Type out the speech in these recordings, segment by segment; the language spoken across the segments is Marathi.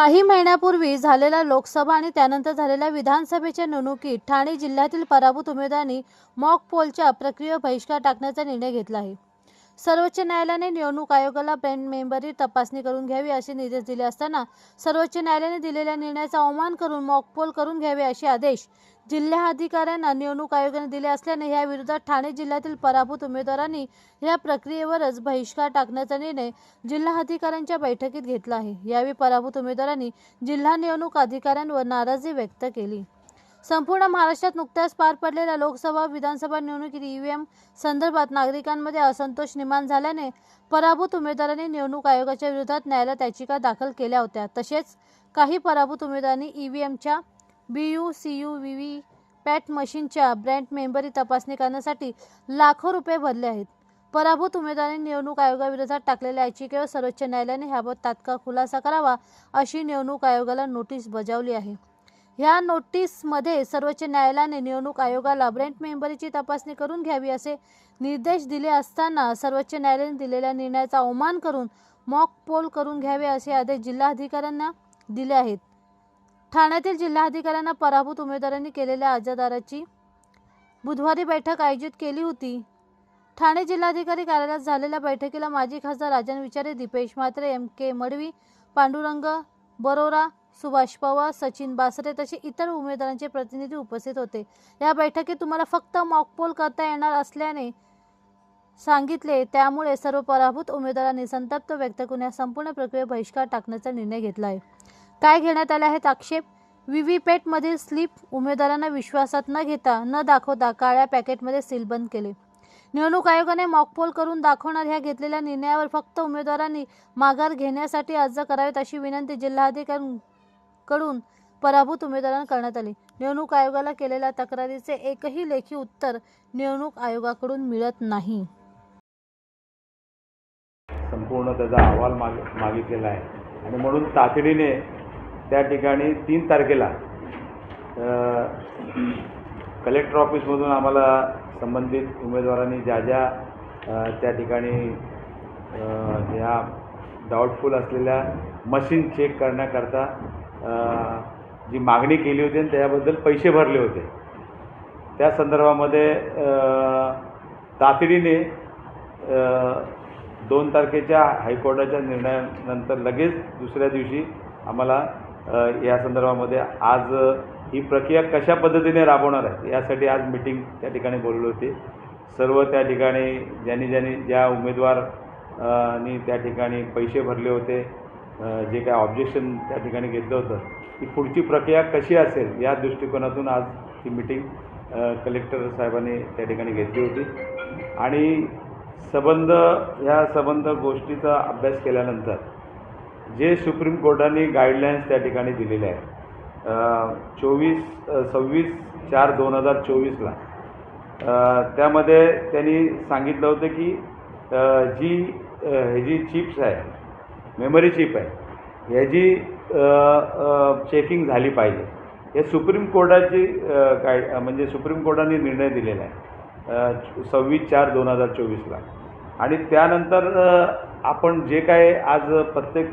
काही महिन्यापूर्वी झालेल्या लोकसभा आणि त्यानंतर झालेल्या विधानसभेच्या निवडणुकीत ठाणे जिल्ह्यातील पराभूत उमेदवारांनी मॉक पोलच्या प्रक्रियेवर बहिष्कार टाकण्याचा निर्णय घेतला आहे. सर्वोच्च न्यायालयाने निवडणूक आयोगाला ब्रँड मेंबरी तपासणी करून घ्यावी असे निर्देश दिले असताना सर्वोच्च न्यायालयाने दिलेल्या निर्णयाचा अवमान करून मॉकपोल करून घ्यावे असे आदेश जिल्हाधिकाऱ्यांना निवडणूक आयोगाने दिले असल्याने या विरोधात ठाणे जिल्ह्यातील पराभूत उमेदवारांनी या प्रक्रियेवरच बहिष्कार टाकण्याचा निर्णय जिल्हाधिकाऱ्यांच्या बैठकीत घेतला आहे. यावेळी पराभूत उमेदवारांनी जिल्हा निवडणूक अधिकाऱ्यांवर नाराजी व्यक्त केली. संपूर्ण महाराष्ट्रात नुकत्याच पार पडलेल्या लोकसभा विधानसभा निवडणुकीत ईव्हीएम संदर्भात नागरिकांमध्ये असंतोष निर्माण झाल्याने पराभूत उमेदवारांनी निवडणूक आयोगाच्या विरोधात न्यायालयात याचिका दाखल केल्या होत्या. तसेच काही पराभूत उमेदवारांनी ईव्हीएमच्या B U C U V V pat मशीनच्या ब्रँड मेंबरी तपासणी करण्यासाठी लाखो रुपये भरले आहेत. पराभूत उमेदवारांनी निवडणूक आयोगाविरोधात टाकलेल्या याचिकेवर सर्वोच्च न्यायालयाने ह्याबाबत तात्काळ खुलासा करावा अशी निवडणूक आयोगाला नोटीस बजावली आहे. ह्या नोटीसमध्ये सर्वोच्च न्यायालयाने निवडणूक आयोगाला ब्रँड मेंबरीची तपासणी करून घ्यावी असे निर्देश दिले असताना सर्वोच्च न्यायालयाने दिलेल्या निर्णयाचा अवमान करून मॉक पोल करून घ्यावे असे आदेश जिल्हाधिकाऱ्यांना दिले आहेत. ठाण्यातील जिल्हाधिकाऱ्यांना पराभूत उमेदवारांनी केलेल्या अर्जदाराची बुधवारी बैठक आयोजित केली होती. ठाणे जिल्हाधिकारी कार्यालयात झालेल्या बैठकीला माजी खासदार राजन विचारे दीपेश म्हात्रे एम के मडवी पांडुरंग बरोरा सुभाष पवार सचिन बासरे तसे इतर उमेदवारांचे प्रतिनिधी उपस्थित होते. या बैठकीत तुम्हाला फक्त मॉकपोल करता येणार असल्याने सांगितले. त्यामुळे सर्व पराभूत उमेदवारांनी संतप्त व्यक्त करून या संपूर्ण प्रक्रियेत बहिष्कार टाकण्याचा निर्णय घेतला आहे काय घेण्यात आले आहेत आक्षेप? व्हीव्हीपॅटमधील स्लिप उमेदवारांना विश्वासात न घेता न दाखवता काळ्या पॅकेटमध्ये सीलबंद केले. निवडणूक आयोगाने मॉकपोल करून दाखवणार ह्या घेतलेल्या निर्णयावर फक्त उमेदवारांनी माघार घेण्यासाठी अर्ज करावेत अशी विनंती जिल्हाधिकाऱ्यांकडून पराभूत उमेदवारांना करण्यात आली. निवडणूक आयोगाला केलेल्या तक्रारीचे एकही लेखी उत्तर निवडणूक आयोगाकडून मिळत नाही. संपूर्ण त्याचा अहवाल माग मागितलेला आहे. आणि म्हणून तातडीने त्या ठिकाणी तीन तारखेला कलेक्टर ऑफिसमधून आम्हाला संबंधित उमेदवारांनी ज्या ज्या त्या ठिकाणी ह्या डाऊटफुल असलेल्या मशीन चेक करण्याकरता जी मागणी केली होती आणि त्याबद्दल पैसे भरले होते. त्या संदर्भामध्ये तातडीने दोन तारखेच्या हायकोर्टाच्या निर्णयानंतर लगेच दुसऱ्या दिवशी आम्हाला या संदर्भामध्ये आज ही प्रक्रिया कशा पद्धतीने राबवणार आहे यासाठी आज मिटिंग त्या ठिकाणी बोलली होती. सर्व त्या ठिकाणी ज्यांनी ज्यांनी ज्या उमेदवार नी त्या ठिकाणी पैसे भरले होते जे काय ऑब्जेक्शन त्या ठिकाणी घेतलं होतं ती पुढची प्रक्रिया कशी असेल या दृष्टिकोनातून आज ती मिटिंग कलेक्टर साहेबांनी त्या ठिकाणी घेतली होती. आणि संबंध ह्या संबंध गोष्टीचा अभ्यास केल्यानंतर जे सुप्रीम कोर्टाने गाईडलाईन्स त्या ठिकाणी दिलेले आहेत चोवीस सव्वीस चार दोन हजार चोवीसला त्यामध्ये त्यांनी सांगितलं होतं की जी ह्याची हे जी चिप्स आहे मेमरी चिप आहे ह्याची चेकिंग झाली पाहिजे हे सुप्रीम कोर्टाची काय म्हणजे सुप्रीम कोर्टाने निर्णय दिलेला आहे सव्वीस चार दोन हजार चोवीसला. आणि त्यानंतर आपण जे काय आज प्रत्येक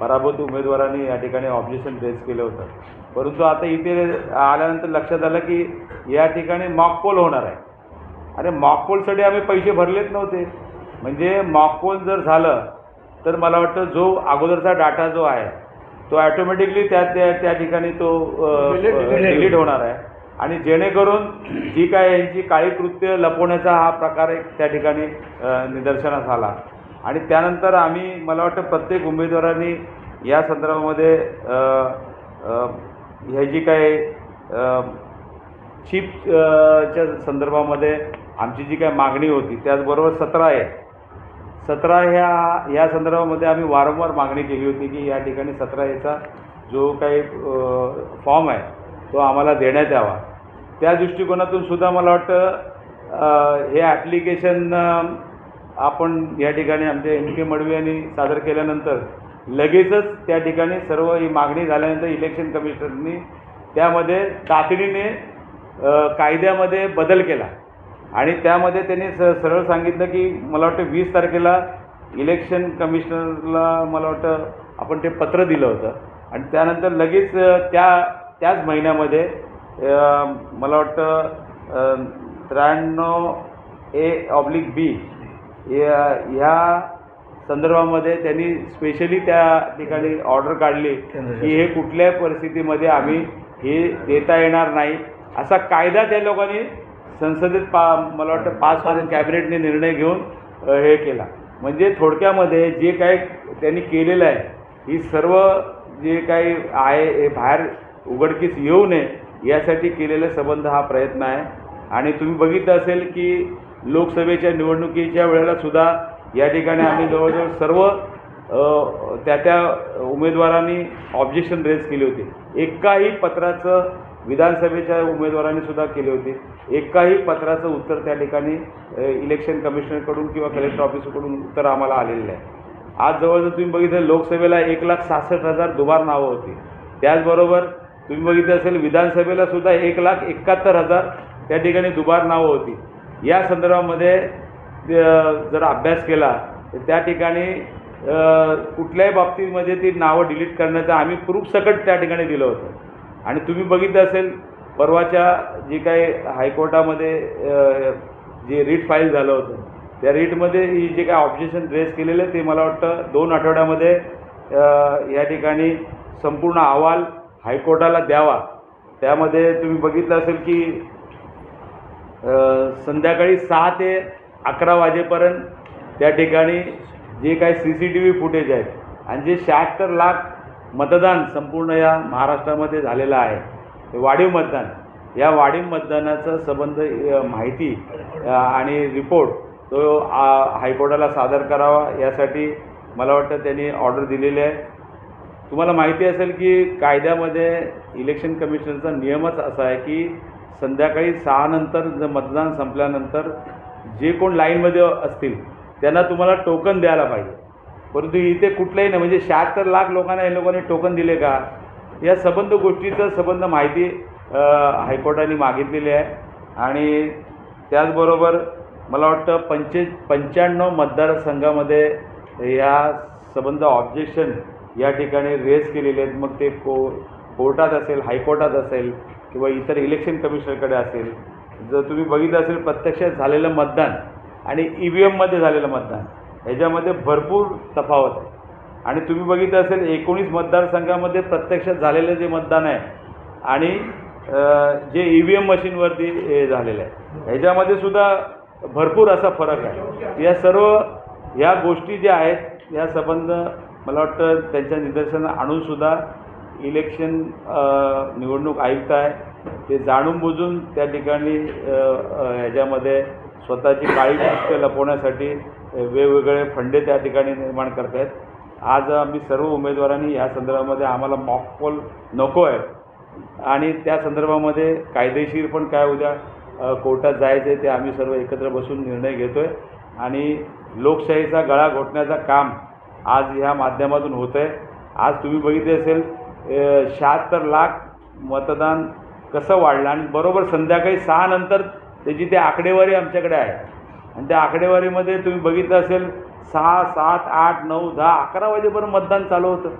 पराभूत उमेदवारांनी या ठिकाणी ऑब्जेक्शन रेज केलं होतं. परंतु आता इथे आल्यानंतर लक्षात आलं की या ठिकाणी मॉकपोल होणार आहे. आणि मॉकपोलसाठी आम्ही पैसे भरलेच नव्हते. म्हणजे मॉकपोल जर झालं तर मला वाटतं जो अगोदरचा डाटा जो आहे तो ॲटोमॅटिकली त्या त्या ठिकाणी तो डिलीट होणार आहे. आणि जेणेकरून जी काय यांची काळी कृत्य लपवण्याचा हा प्रकार एक त्या ठिकाणी निदर्शनास आला. आणि त्यानंतर आम्ही मला वाटतं प्रत्येक उमेदवारांनी या संदर्भामध्ये हे ह्या जी काय चिपच्या संदर्भामध्ये आमची जी काय मागणी होती त्याचबरोबर सतरा आहे. सतरा ह्या ह्या संदर्भामध्ये आम्ही वारंवार मागणी केली होती की या ठिकाणी सतरा याचा जो काही फॉर्म आहे तो आम्हाला देण्यात यावा. त्या दृष्टिकोनातून सुद्धा मला वाटतं हे ॲप्लिकेशन आपण या ठिकाणी आमच्या एम के मडवी यांनी सादर केल्यानंतर लगेचच त्या ठिकाणी सर्व ही मागणी झाल्यानंतर इलेक्शन कमिशनरनी त्यामध्ये तातडीने कायद्यामध्ये बदल केला. आणि त्यामध्ये त्यांनी स सरळ सांगितलं की मला वाटतं वीस तारखेला इलेक्शन कमिशनरला मला वाटतं आपण ते पत्र दिलं होतं. आणि त्यानंतर लगेच त्या त्याच महिन्यामध्ये मला वाटतं त्र्याण्णव ए ऑब्लिक बी या ह्या संदर्भामध्ये त्यांनी स्पेशली त्या ठिकाणी ऑर्डर काढली की हे कुठल्याही परिस्थितीमध्ये आम्ही हे देता येणार नाही. असा कायदा त्या लोकांनी संसदेत पा मला वाटतं पाच करून कॅबिनेटने निर्णय घेऊन हे केला. म्हणजे थोडक्यामध्ये जे काही त्यांनी केलेलं आहे ही सर्व जे काही आहे हे बाहेर उघडकीस येऊ नये यासाठी केलेला संबंध हा प्रयत्न आहे. आणि तुम्ही बघितलं असेल की लोकसभेच्या निवडणुकीच्या वेळेला सुद्धा या ठिकाणी आम्ही जवळजवळ सर्व त्या त्या उमेदवारांनी ऑब्जेक्शन रेज केली होती. एकाही पत्राचं विधानसभेच्या उमेदवारांनी सुद्धा केली होती. एकाही पत्राचं उत्तर त्या ठिकाणी इलेक्शन कमिशनरकडून किंवा कलेक्टर ऑफिसकडून उत्तर आम्हाला आलेलं आहे आज जवळजवळ तुम्ही बघितलं लोकसभेला एक लाख सहासष्ट हजार दुबार नावं होती. त्याचबरोबर तुम्ही बघितलं असेल विधानसभेला सुद्धा एक लाख एकाहत्तर हजार त्या ठिकाणी दुबार नावं होती. या संदर्भामध्ये जर अभ्यास केला तर त्या ठिकाणी कुठल्याही बाबतीमध्ये ती नावं डिलीट करण्याचं आम्ही प्रूफ सकट त्या ठिकाणी दिलं होतं. आणि तुम्ही बघितलं असेल परवाच्या जी काही हायकोर्टामध्ये जे रीट फाईल झालं होतं त्या रीटमध्ये ही जे काही ऑब्जेक्शन रेज केलेलं ते मला वाटतं दोन आठवड्यामध्ये या ठिकाणी संपूर्ण अहवाल हायकोर्टाला द्यावा. त्यामध्ये तुम्ही बघितलं असेल की संध्याकाळी सहा ते अकरा वाजेपर्यंत त्या ठिकाणी जे काही C C T V footage आहेत आणि जे शहात्तर लाख मतदान संपूर्ण या महाराष्ट्रामध्ये झालेलं आहे वाढीव मतदान. या वाढीव मतदानाचा संबंध माहिती आणि रिपोर्ट तो हायकोर्टाला सादर करावा. यासाठी मला वाटतं त्यांनी ऑर्डर दिलेली आहे. तुम्हाला माहिती असेल की कायद्यामध्ये इलेक्शन कमिशनचा नियमच असा आहे की संध्याकाळी सहानंतर जर मतदान संपल्यानंतर जे कोण लाईनमध्ये असतील त्यांना तुम्हाला टोकन द्यायला पाहिजे. परंतु इथे कुठलंही नाही म्हणजे शहात्तर लाख लोकांना हे लोकांनी टोकन दिले का? या संबंध गोष्टीचं संबंध माहिती हायकोर्टाने मागितलेली आहे. आणि त्याचबरोबर मला वाटतं पंचे पंच्याण्णव मतदारसंघामध्ये या संबंध ऑब्जेक्शन या ठिकाणी रेज केलेले आहेत. मग ते को कोर्टात असेल हायकोर्टात असेल किंवा इतर इलेक्शन कमिशनरकडे असेल. जर तुम्ही बघितलं असेल प्रत्यक्षात झालेलं मतदान आणि ई व्ही एममध्ये झालेलं मतदान ह्याच्यामध्ये भरपूर तफावत आहे. आणि तुम्ही बघितलं असेल एकोणीस मतदारसंघामध्ये प्रत्यक्षात झालेलं जे मतदान आहे आणि जे ई व्ही एम मशीनवरती हे झालेलं आहे. ह्याच्यामध्ये सुद्धा भरपूर असा फरक आहे. या सर्व ह्या गोष्टी ज्या आहेत या संबंध मला वाटतं त्यांच्या निदर्शनात आणूनसुद्धा इलेक्शन निवडणूक आयुक्त आहे. ते जाणून बुजून त्या ठिकाणी ह्याच्यामध्ये स्वतःची काळी चित्त लपवण्यासाठी वेगवेगळे फंडे त्या ठिकाणी निर्माण करत आहेत आज आम्ही सर्व उमेदवारांनी या संदर्भामध्ये आम्हाला मॉकपोल नको आहे आणि त्या संदर्भामध्ये कायदेशीर पण काय उद्या कोर्टात जायचं आहे ते आम्ही सर्व एकत्र बसून निर्णय घेतो आहे आणि लोकशाहीचा गळा घोटण्याचं काम आज ह्या माध्यमातून होतं आहे आज तुम्ही बघितले असेल शहात्तर लाख मतदान कसं वाढलं आणि बरोबर संध्याकाळी सहा नंतर त्याची ती आकडेवारी आमच्याकडे आहे. आणि त्या आकडेवारीमध्ये तुम्ही बघितलं असेल सहा सात आठ नऊ दहा अकरा वाजेपर्यंत मतदान चालू होतं.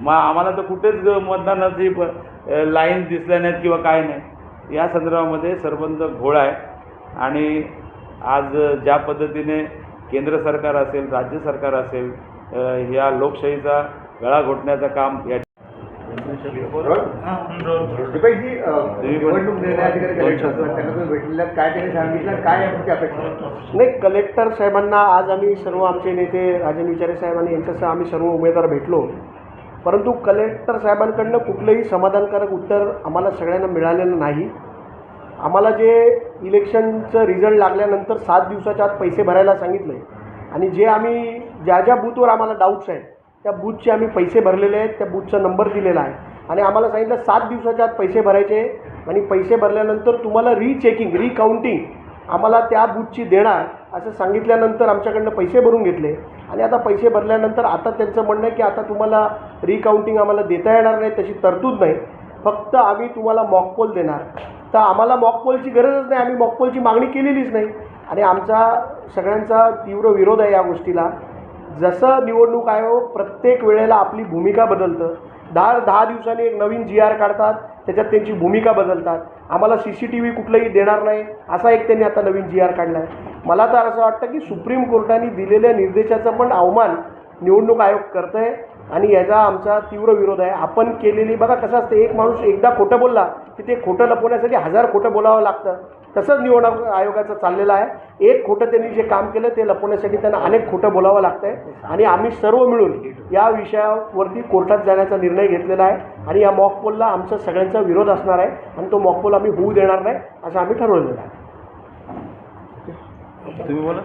मग आम्हाला तर कुठेच मतदानाची प लाईन दिसल्या नाहीत किंवा काय नाही. या संदर्भामध्ये सरबंध घोळ आहे. आणि आज ज्या पद्धतीने केंद्र सरकार असेल राज्य सरकार असेल ह्या या लोकशाहीचा गळा घोटण्याचं काम या भेटलेल्या नाही कलेक्टर साहेबांना आज आम्ही सर्व आमचे नेते राजन विचारे साहेबांनी यांच्यासह आम्ही सर्व उमेदवार भेटलो. परंतु कलेक्टर साहेबांकडनं कुठलंही समाधानकारक उत्तर आम्हाला सगळ्यांना मिळालेलं नाही. आम्हाला जे इलेक्शनचं रिझल्ट लागल्यानंतर सात दिवसाच्या आत पैसे भरायला सांगितलं आहे आणि जे आम्ही ज्या ज्या बूथवर आम्हाला डाऊट्स आहेत त्या बूथचे आम्ही पैसे भरलेले आहेत त्या बूथचा नंबर दिलेला आहे. आणि आम्हाला सांगितलं सात दिवसाच्या आत पैसे भरायचे आणि पैसे भरल्यानंतर तुम्हाला रिचेकिंग रिकाउंटिंग आम्हाला त्या बूथची देणार असं सांगितल्यानंतर आमच्याकडनं पैसे भरून घेतले. आणि आता पैसे भरल्यानंतर आता त्यांचं म्हणणं आहे की आता तुम्हाला रिकाउंटिंग आम्हाला देता येणार नाही तशी तरतूद नाही. फक्त आम्ही तुम्हाला मॉकपोल देणार. तर आम्हाला मॉकपोलची गरजच नाही आम्ही मॉकपोलची मागणी केलेलीच नाही. आणि आमचा सगळ्यांचा तीव्र विरोध आहे या गोष्टीला. जसं निवडणूक आयोग प्रत्येक वेळेला आपली भूमिका बदलतं दहा दहा दिवसांनी एक नवीन जी आर काढतात त्याच्यात त्यांची भूमिका बदलतात. आम्हाला सी सी टी व्ही कुठलंही देणार नाही असा एक त्यांनी आता नवीन जी आर काढला आहे मला तर असं वाटतं की सुप्रीम कोर्टाने दिलेल्या निर्देशाचा पण अवमान निवडणूक आयोग करत आहे आणि याचा आमचा तीव्र विरोध आहे. आपण केलेली बघा कसं असतं एक माणूस एकदा खोटं बोलला की ते खोटं लपवण्यासाठी हजार खोटं बोलावं लागतं. तसंच निवडणूक आयोगाचं चाललेलं आहे. एक खोटं त्यांनी जे काम केलं ते लपवण्यासाठी त्यांना अनेक खोटं बोलावं लागतं आहे आणि आम्ही सर्व मिळून या विषयावरती कोर्टात जाण्याचा निर्णय घेतलेला आहे. आणि या मॉकपोलला आमचा सगळ्यांचा विरोध असणार आहे. आणि तो मॉकपोल आम्ही होऊ देणार नाही असं आम्ही ठरवलेलं आहे. तुम्ही बोला